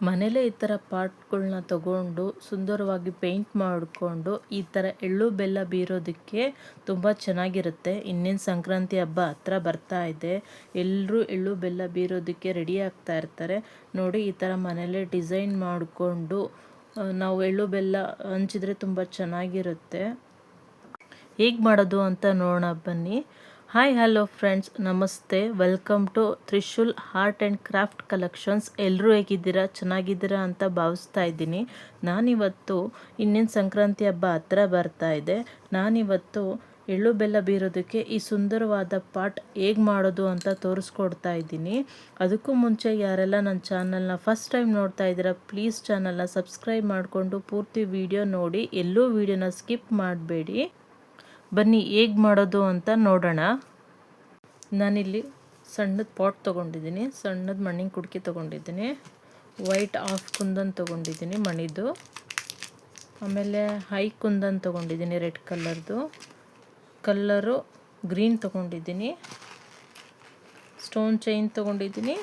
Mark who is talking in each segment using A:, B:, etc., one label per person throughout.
A: ಮನೇಲೇ ಈ ಥರ ಪಾಟ್ಗಳನ್ನ ತಗೊಂಡು ಸುಂದರವಾಗಿ ಪೇಂಟ್ ಮಾಡಿಕೊಂಡು ಈ ಥರ ಎಳ್ಳು ಬೆಲ್ಲ ಬೀರೋದಕ್ಕೆ ತುಂಬ ಚೆನ್ನಾಗಿರುತ್ತೆ. ಇನ್ನೇನು ಸಂಕ್ರಾಂತಿ ಹಬ್ಬ ಹತ್ರ ಬರ್ತಾ ಇದೆ. ಎಲ್ಲರೂ ಎಳ್ಳು ಬೆಲ್ಲ ಬೀರೋದಕ್ಕೆ ರೆಡಿ ಆಗ್ತಾ ಇರ್ತಾರೆ. ನೋಡಿ ಈ ಥರ ಮನೇಲೇ ಡಿಸೈನ್ ಮಾಡಿಕೊಂಡು ನಾವು ಎಳ್ಳು ಬೆಲ್ಲ ಹಂಚಿದ್ರೆ ತುಂಬ ಚೆನ್ನಾಗಿರುತ್ತೆ. ಹೇಗೆ ಮಾಡೋದು ಅಂತ ನೋಡೋಣ ಬನ್ನಿ. ಹಾಯ್ ಹಲೋ ಫ್ರೆಂಡ್ಸ್ ನಮಸ್ತೆ welcome to Trishul art and craft collections ಎಲ್ಲರೂ ಹೇಗಿದ್ದೀರಾ? ಚೆನ್ನಾಗಿದ್ದೀರಾ ಅಂತ ಭಾವಿಸ್ತಾ ಇದ್ದೀನಿ. ನಾನಿವತ್ತು ಇನ್ನೇನು ಸಂಕ್ರಾಂತಿ ಹಬ್ಬ ಹತ್ರ ಬರ್ತಾ ಇದೆ. ನಾನಿವತ್ತು ಎಳ್ಳು ಬೆಲ್ಲ ಬೀರೋದಕ್ಕೆ ಈ ಸುಂದರವಾದ ಪಾಟ್ ಹೇಗೆ ಮಾಡೋದು ಅಂತ ತೋರಿಸ್ಕೊಡ್ತಾ ಇದ್ದೀನಿ. ಅದಕ್ಕೂ ಮುಂಚೆ ಯಾರೆಲ್ಲ ನನ್ನ ಚಾನಲ್ನ ಫಸ್ಟ್ ಟೈಮ್ ನೋಡ್ತಾ ಇದ್ದೀರಾ, ಪ್ಲೀಸ್ ಚಾನಲ್ನ ಸಬ್ಸ್ಕ್ರೈಬ್ ಮಾಡಿಕೊಂಡು ಪೂರ್ತಿ ವಿಡಿಯೋ ನೋಡಿ. ಎಲ್ಲೂ ವಿಡಿಯೋನ ಸ್ಕಿಪ್ ಮಾಡಬೇಡಿ. ಬನ್ನಿ, ಹೇಗೆ ಮಾಡೋದು ಅಂತ ನೋಡೋಣ. ನಾನಿಲ್ಲಿ ಸಣ್ಣದ ಪಾಟ್ ತೊಗೊಂಡಿದ್ದೀನಿ. ಸಣ್ಣದ ಮಣ್ಣಿನ ಕುಡ್ಕಿ ತೊಗೊಂಡಿದ್ದೀನಿ. ವೈಟ್ ಆಫ್ ಕುಂದನ್ ತೊಗೊಂಡಿದ್ದೀನಿ ಮಣಿದು ಆಮೇಲೆ ಹೈ ಕುಂದನ್ ತೊಗೊಂಡಿದ್ದೀನಿ ರೆಡ್ ಕಲರ್ದು. ಕಲ್ಲರು ಗ್ರೀನ್ ತೊಗೊಂಡಿದ್ದೀನಿ. ಸ್ಟೋನ್ ಚೈನ್ ತೊಗೊಂಡಿದ್ದೀನಿ.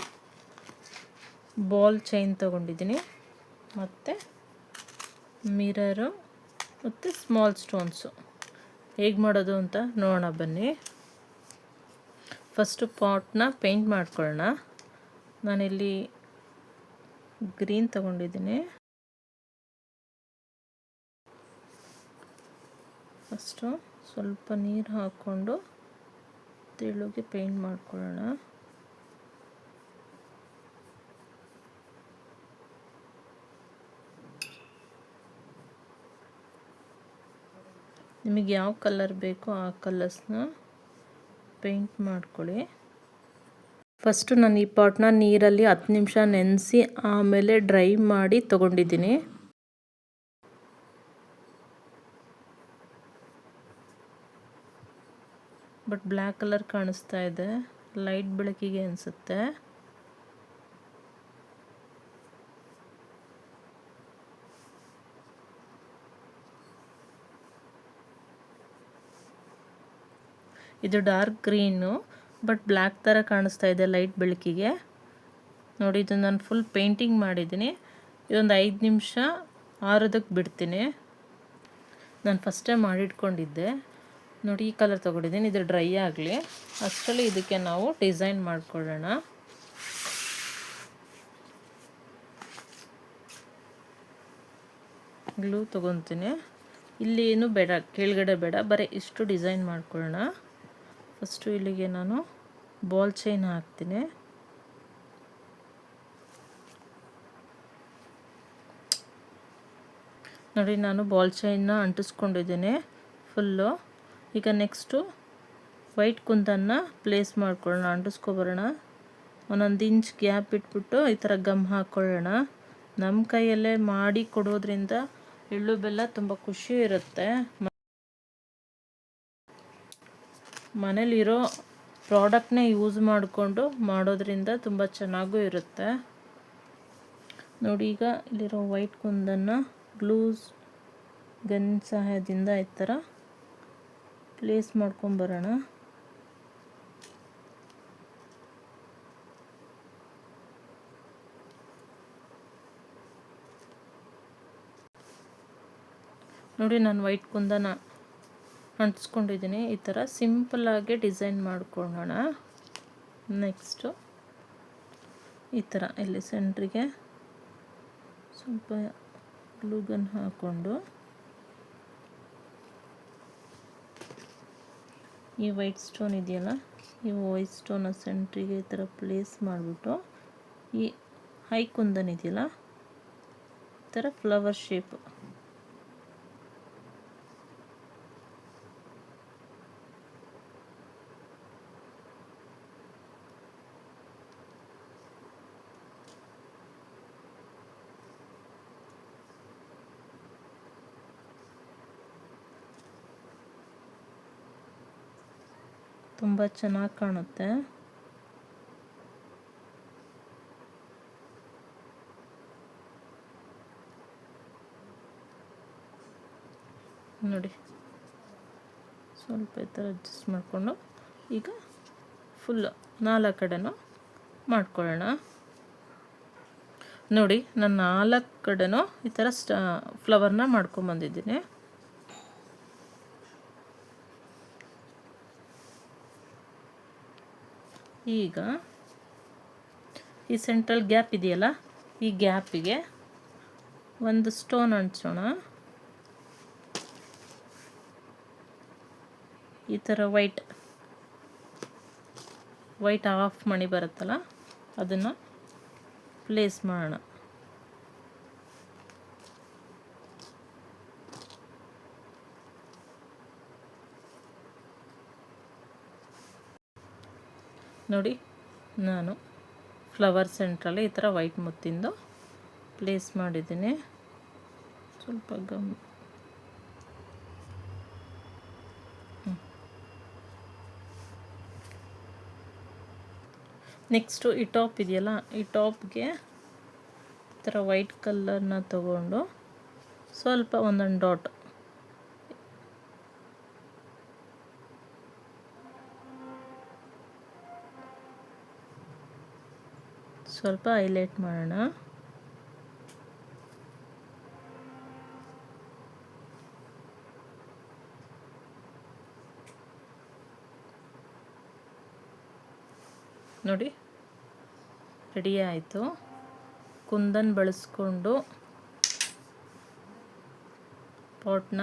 A: ಬಾಲ್ ಚೈನ್ ತೊಗೊಂಡಿದ್ದೀನಿ. ಮತ್ತು ಮಿರರು ಮತ್ತು ಸ್ಮಾಲ್ ಸ್ಟೋನ್ಸು. ಹೇಗೆ ಮಾಡೋದು ಅಂತ ನೋಡೋಣ ಬನ್ನಿ. ಫಸ್ಟು ಪಾಟ್ನ ಪೇಂಟ್ ಮಾಡ್ಕೊಳ್ಳೋಣ. ನಾನಿಲ್ಲಿ ಗ್ರೀನ್ ತಗೊಂಡಿದ್ದೀನಿ. ಫಸ್ಟು ಸ್ವಲ್ಪ ನೀರು ಹಾಕ್ಕೊಂಡು ತೆಳುಗೆ ಪೇಂಟ್ ಮಾಡ್ಕೊಳ್ಳೋಣ. ನಿಮಗೆ ಯಾವ ಕಲರ್ ಬೇಕೋ ಆ ಕಲರ್ಸ್ನ ಪೇಂಟ್ ಮಾಡ್ಕೊಳ್ಳಿ. ಫಸ್ಟು ನಾನು ಈ ಪಾಟ್ನ ನೀರಲ್ಲಿ ಹತ್ತು ನಿಮಿಷ ನೆನೆಸಿ ಆಮೇಲೆ ಡ್ರೈ ಮಾಡಿ ತೊಗೊಂಡಿದ್ದೀನಿ. ಬಟ್ ಬ್ಲ್ಯಾಕ್ ಕಲರ್ ಕಾಣಿಸ್ತಾ ಇದೆ. ಲೈಟ್ ಬೆಳಕಿಗೆ ಅನಿಸುತ್ತೆ. ಇದು ಡಾರ್ಕ್ ಗ್ರೀನು, ಬಟ್ ಬ್ಲ್ಯಾಕ್ ಥರ ಕಾಣಿಸ್ತಾ ಇದೆ ಲೈಟ್ ಬೆಳಕಿಗೆ. ನೋಡಿ, ಇದು ನಾನು ಫುಲ್ ಪೇಂಟಿಂಗ್ ಮಾಡಿದ್ದೀನಿ. ಇದೊಂದು ಐದು ನಿಮಿಷ ಆರೋದಕ್ಕೆ ಬಿಡ್ತೀನಿ. ನಾನು ಫಸ್ಟೇ ಮಾಡಿಟ್ಕೊಂಡಿದ್ದೆ. ನೋಡಿ, ಈ ಕಲರ್ ತೊಗೊಂಡಿದ್ದೀನಿ. ಇದು ಡ್ರೈ ಆಗಲಿ. ಅಷ್ಟರಲ್ಲಿ ಇದಕ್ಕೆ ನಾವು ಡಿಸೈನ್ ಮಾಡಿಕೊಳ್ಳೋಣ. ಗ್ಲೂ ತೊಗೊತೀನಿ. ಇಲ್ಲಿ ಏನು ಬೇಡ, ಕೆಳಗಡೆ ಬೇಡ. ಬರೀ ಇಷ್ಟು ಡಿಸೈನ್ ಮಾಡ್ಕೊಳ್ಳೋಣ. ಫಸ್ಟು ಇಲ್ಲಿಗೆ ನಾನು ಬಾಲ್ ಚೈನ್ ಹಾಕ್ತೀನಿ. ನೋಡಿ, ನಾನು ಬಾಲ್ ಚೈನ್ನ ಅಂಟಿಸ್ಕೊಂಡಿದ್ದೀನಿ ಫುಲ್ಲು. ಈಗ ನೆಕ್ಸ್ಟು ವೈಟ್ ಕುಂದನ್ನ ಪ್ಲೇಸ್ ಮಾಡ್ಕೊಳ್ಳೋಣ, ಅಂಟಿಸ್ಕೊಬರೋಣ. ಒಂದೊಂದು ಇಂಚ್ ಗ್ಯಾಪ್ ಇಟ್ಬಿಟ್ಟು ಈ ಥರ ಗಮ್ ಹಾಕ್ಕೊಳ್ಳೋಣ. ನಮ್ಮ ಕೈಯಲ್ಲೇ ಮಾಡಿ ಕೊಡೋದ್ರಿಂದ ಎಳ್ಳು ಬೆಲ್ಲ ತುಂಬ ಖುಷಿ ಇರುತ್ತೆ. ಮನೇಲಿರೋ ಪ್ರಾಡಕ್ಟ್ನೇ ಯೂಸ್ ಮಾಡಿಕೊಂಡು ಮಾಡೋದ್ರಿಂದ ತುಂಬ ಚೆನ್ನಾಗೂ ಇರುತ್ತೆ. ನೋಡಿ, ಈಗ ಇಲ್ಲಿರೋ ವೈಟ್ ಕುಂದನ್ನು ಗ್ಲೂಸ್ ಗನ್ ಸಹಾಯದಿಂದ ಈ ಥರ ಪ್ಲೇಸ್ ಮಾಡ್ಕೊಂಬರೋಣ ನೋಡಿ, ನಾನು ವೈಟ್ ಕುಂದನ ಅಂಟಿಸ್ಕೊಂಡಿದ್ದೀನಿ. ಈ ಥರ ಸಿಂಪಲ್ಲಾಗಿ ಡಿಸೈನ್ ಮಾಡ್ಕೊಳ್ಳೋಣ. ನೆಕ್ಸ್ಟು ಈ ಥರ ಇಲ್ಲಿ ಸೆಂಟ್ರಿಗೆ ಸ್ವಲ್ಪ ಗ್ಲೂಗನ್ ಹಾಕ್ಕೊಂಡು ಈ ವೈಟ್ ಸ್ಟೋನ್ ಇದೆಯಲ್ಲ, ಈ ವೈಟ್ ಸ್ಟೋನ ಸೆಂಟ್ರಿಗೆ ಈ ಥರ ಪ್ಲೇಸ್ ಮಾಡಿಬಿಟ್ಟು ಈ ಹೈ ಕುಂದನ್ ಇದೆಯಲ್ಲ, ಈ ಥರ ಫ್ಲವರ್ ಶೇಪ್ ತುಂಬ ಚೆನ್ನಾಗಿ ಕಾಣುತ್ತೆ. ನೋಡಿ. ಸ್ವಲ್ಪ ಈ ಥರ ಅಡ್ಜಸ್ಟ್ ಮಾಡಿಕೊಂಡು ಈಗ ಫುಲ್ಲು ನಾಲ್ಕು ಕಡೆನೂ ಮಾಡ್ಕೊಳ್ಳೋಣ. ನೋಡಿ, ನಾನು ನಾಲ್ಕು ಕಡೆನೂ ಈ ಥರ ಸ್ಟ ಫ್ಲವರ್ನ ಮಾಡ್ಕೊಂಬಂದಿದ್ದೀನಿ. ಈಗ ಈ ಸೆಂಟ್ರಲ್ ಗ್ಯಾಪ್ ಇದೆಯಲ್ಲ, ಈ ಗ್ಯಾಪಿಗೆ ಒಂದು ಸ್ಟೋನ್ ಅಂಟಿಸೋಣ. ಈ ಥರ ವೈಟ್ ವೈಟ್ ಆಫ್ ಮಣಿ ಬರುತ್ತಲ್ಲ, ಅದನ್ನು ಪ್ಲೇಸ್ ಮಾಡೋಣ. ನೋಡಿ, ನಾನು ಫ್ಲವರ್ ಸೆಂಟ್ರಲ್ಲಿ ಈ ಥರ ವೈಟ್ ಮುತ್ತಿಂದು ಪ್ಲೇಸ್ ಮಾಡಿದ್ದೀನಿ. ಸ್ವಲ್ಪ ಗಮ್ ನೆಕ್ಸ್ಟು ಈ ಟಾಪ್ ಇದೆಯಲ್ಲ, ಈ ಟಾಪ್ಗೆ ಈ ಥರ ವೈಟ್ ಕಲರ್ನ ತಗೊಂಡು ಸ್ವಲ್ಪ ಒಂದೊಂದು ಡಾಟ್ ಸ್ವಲ್ಪ ಹೈಲೈಟ್ ಮಾಡೋಣ. ನೋಡಿ, ರೆಡಿ ಆಯಿತು. ಕುಂದನ್ ಬಳಸ್ಕೊಂಡು ಪಾಟ್ನ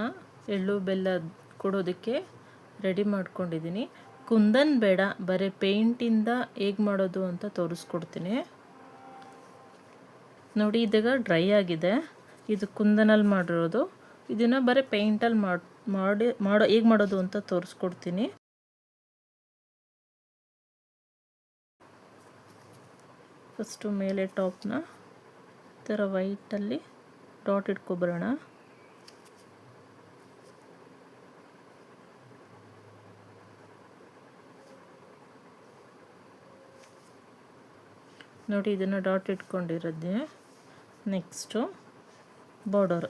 A: ಎಳ್ಳು ಬೆಲ್ಲ ಕೊಡೋದಕ್ಕೆ ರೆಡಿ ಮಾಡ್ಕೊಂಡಿದ್ದೀನಿ. ಕುಂದನ್ ಬೇಡ, ಬರೀ ಪೇಂಟಿಂದ ಹೇಗೆ ಮಾಡೋದು ಅಂತ ತೋರಿಸ್ಕೊಡ್ತೀನಿ. ನೋಡಿ, ಇದೀಗ ಡ್ರೈ ಆಗಿದೆ. ಇದು ಕುಂದನಲ್ಲಿ ಮಾಡಿರೋದು. ಇದನ್ನು ಬರೀ ಪೇಂಟಲ್ಲಿ ಮಾಡಿ ಮಾಡಿ, ಮಾಡೋ, ಹೇಗೆ ಮಾಡೋದು ಅಂತ ತೋರಿಸ್ಕೊಡ್ತೀನಿ. ಫಸ್ಟು ಮೇಲೆ ಟಾಪ್ನ ಈ ಥರ ವೈಟಲ್ಲಿ ಡಾಟ್ ಇಟ್ಕೊಬರೋಣ. ನೋಡಿ ಇದನ್ನು ಡಾಟ್ ಇಟ್ಕೊಂಡಿರೋದೇ. ನೆಕ್ಸ್ಟು ಬಾರ್ಡರ್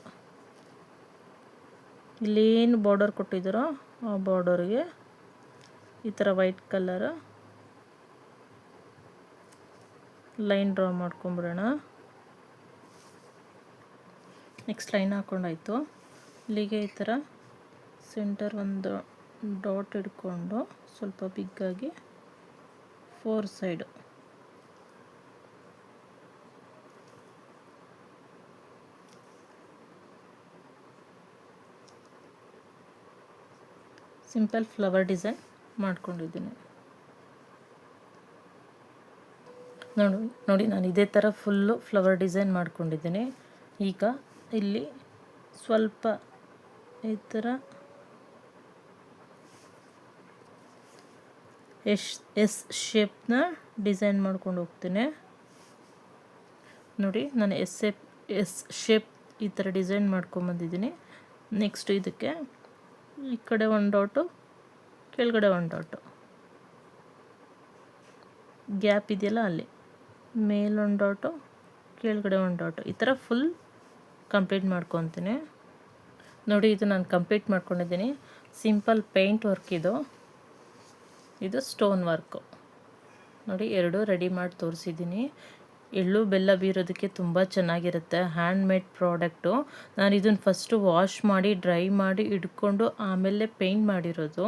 A: ಇಲ್ಲೇನು ಬಾರ್ಡರ್ ಕೊಟ್ಟಿದ್ದಾರೋ ಆ ಬಾರ್ಡರ್ಗೆ ಈ ಥರ ವೈಟ್ ಕಲರ್ ಲೈನ್ ಡ್ರಾ ಮಾಡ್ಕೊಂಬಿಡೋಣ ನೆಕ್ಸ್ಟ್ ಲೈನ್ ಹಾಕ್ಕೊಂಡಾಯ್ತು ಇಲ್ಲಿಗೆ ಈ ಥರ ಸೆಂಟರ್ ಒಂದು ಡಾಟ್ ಇಟ್ಕೊಂಡು ಸ್ವಲ್ಪ ಬಿಗ್ಗಾಗಿ four side simple flower design ಮಾಡ್ಕೊಂಡಿದ್ದೀನಿ. ನೋಡಿ ನೋಡಿ, ನಾನು ಇದೇ ಥರ ಫುಲ್ಲು ಫ್ಲವರ್ ಡಿಸೈನ್ ಮಾಡ್ಕೊಂಡಿದ್ದೀನಿ. ಈಗ ಇಲ್ಲಿ ಸ್ವಲ್ಪ ಈ ಥರ ಎಸ್ ಎಸ್ ಶೇಪ್ನ ಡಿಸೈನ್ ಮಾಡ್ಕೊಂಡು ಹೋಗ್ತೀನಿ. ನೋಡಿ, ನಾನು ಎಸ್ ಶೇಪ್ ಎಸ್ ಶೇಪ್ ಈ ಥರ ಡಿಸೈನ್ ಮಾಡ್ಕೊಂಬಂದಿದ್ದೀನಿ. ನೆಕ್ಸ್ಟ್ ಇದಕ್ಕೆ ಈ ಕಡೆ ಒಂದು ಡಾಟು ಕೆಳಗಡೆ ಒಂದು ಡಾಟು ಗ್ಯಾಪ್ ಇದೆಯಲ್ಲ ಅಲ್ಲಿ. ಮೇಲೊಂದು ಡಾಟು ಕೆಳಗಡೆ ಒಂದು ಡಾಟು ಈ ಥರ ಫುಲ್ ಕಂಪ್ಲೀಟ್ ಮಾಡ್ಕೊತೀನಿ. ನೋಡಿ, ಇದು ನಾನು ಕಂಪ್ಲೀಟ್ ಮಾಡ್ಕೊಂಡಿದ್ದೀನಿ. ಸಿಂಪಲ್ ಪೇಂಟ್ ವರ್ಕ್ ಇದು. ಇದು ಸ್ಟೋನ್ ವರ್ಕು ನೋಡಿ, ಎರಡು ರೆಡಿ ಮಾಡಿ ತೋರಿಸಿದ್ದೀನಿ. ಎಳ್ಳು ಬೆಲ್ಲ ಬೀರೋದಕ್ಕೆ ತುಂಬ ಚೆನ್ನಾಗಿರುತ್ತೆ. ಹ್ಯಾಂಡ್ ಮೇಡ್ ಪ್ರಾಡಕ್ಟು ನಾನು ಇದನ್ನು ಫಸ್ಟು ವಾಶ್ ಮಾಡಿ ಡ್ರೈ ಮಾಡಿ ಇಟ್ಕೊಂಡು ಆಮೇಲೆ ಪೇಂಟ್ ಮಾಡಿರೋದು.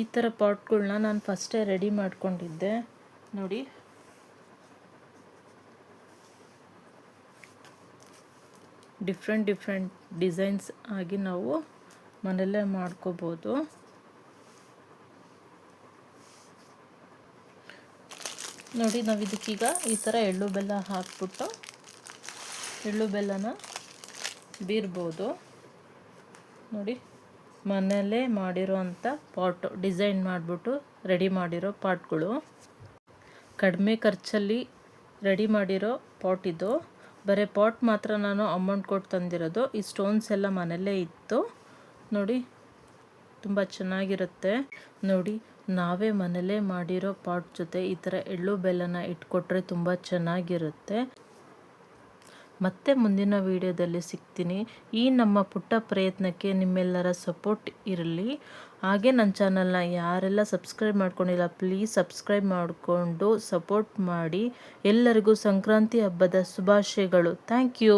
A: ಈ ಥರ ಪಾಟ್ಗಳನ್ನ ನಾನು ಫಸ್ಟೇ ರೆಡಿ ಮಾಡ್ಕೊಂಡಿದ್ದೆ. ನೋಡಿ. ಡಿಫ್ರೆಂಟ್ ಡಿಫ್ರೆಂಟ್ ಡಿಸೈನ್ಸ್ ಆಗಿ ನಾವು ಮನೆಯಲ್ಲೇ ಮಾಡ್ಕೋಬೋದು. ನೋಡಿ ನಾವು ಇದಕ್ಕೀಗ ಈ ಥರ ಎಳ್ಳು ಬೆಲ್ಲ ಹಾಕ್ಬಿಟ್ಟು ಎಳ್ಳು ಬೆಲ್ಲನ ಬೀರ್ಬೋದು. ನೋಡಿ, ಮನೆಯಲ್ಲೇ ಮಾಡಿರೋ ಅಂಥ ಪಾಟು, ಡಿಸೈನ್ ಮಾಡಿಬಿಟ್ಟು ರೆಡಿ ಮಾಡಿರೋ ಪಾಟ್ಗಳು. ಕಡಿಮೆ ಖರ್ಚಲ್ಲಿ ರೆಡಿ ಮಾಡಿರೋ ಪಾಟ್ ಇದು. ಬರೀ ಪಾಟ್ ಮಾತ್ರ ನಾನು ಅಮೌಂಟ್ ಕೊಟ್ಟು ತಂದಿರೋದು. ಈ ಸ್ಟೋನ್ಸ್ ಎಲ್ಲ ಮನೆಯಲ್ಲೇ ಇತ್ತು. ನೋಡಿ, ತುಂಬ ಚೆನ್ನಾಗಿರುತ್ತೆ. ನೋಡಿ ನಾವೇ ಮನೇಲೇ ಮಾಡಿರೋ ಪಾಟ್ ಜೊತೆ ಈ ಥರ ಎಳ್ಳು ಬೆಲ್ಲನ ಇಟ್ಕೊಟ್ರೆ ತುಂಬ ಚೆನ್ನಾಗಿರುತ್ತೆ. ಮತ್ತೆ ಮುಂದಿನ ವಿಡಿಯೋದಲ್ಲಿ ಸಿಗ್ತೀನಿ. ಈ ನಮ್ಮ ಪುಟ್ಟ ಪ್ರಯತ್ನಕ್ಕೆ ನಿಮ್ಮೆಲ್ಲರ ಸಪೋರ್ಟ್ ಇರಲಿ. ಹಾಗೆ ನನ್ನ ಚಾನಲ್ನ ಯಾರೆಲ್ಲ ಸಬ್ಸ್ಕ್ರೈಬ್ ಮಾಡ್ಕೊಂಡಿಲ್ಲ, ಪ್ಲೀಸ್ ಸಬ್ಸ್ಕ್ರೈಬ್ ಮಾಡಿಕೊಂಡು ಸಪೋರ್ಟ್ ಮಾಡಿ. ಎಲ್ಲರಿಗೂ ಸಂಕ್ರಾಂತಿ ಹಬ್ಬದ ಶುಭಾಶಯಗಳು. Thank you.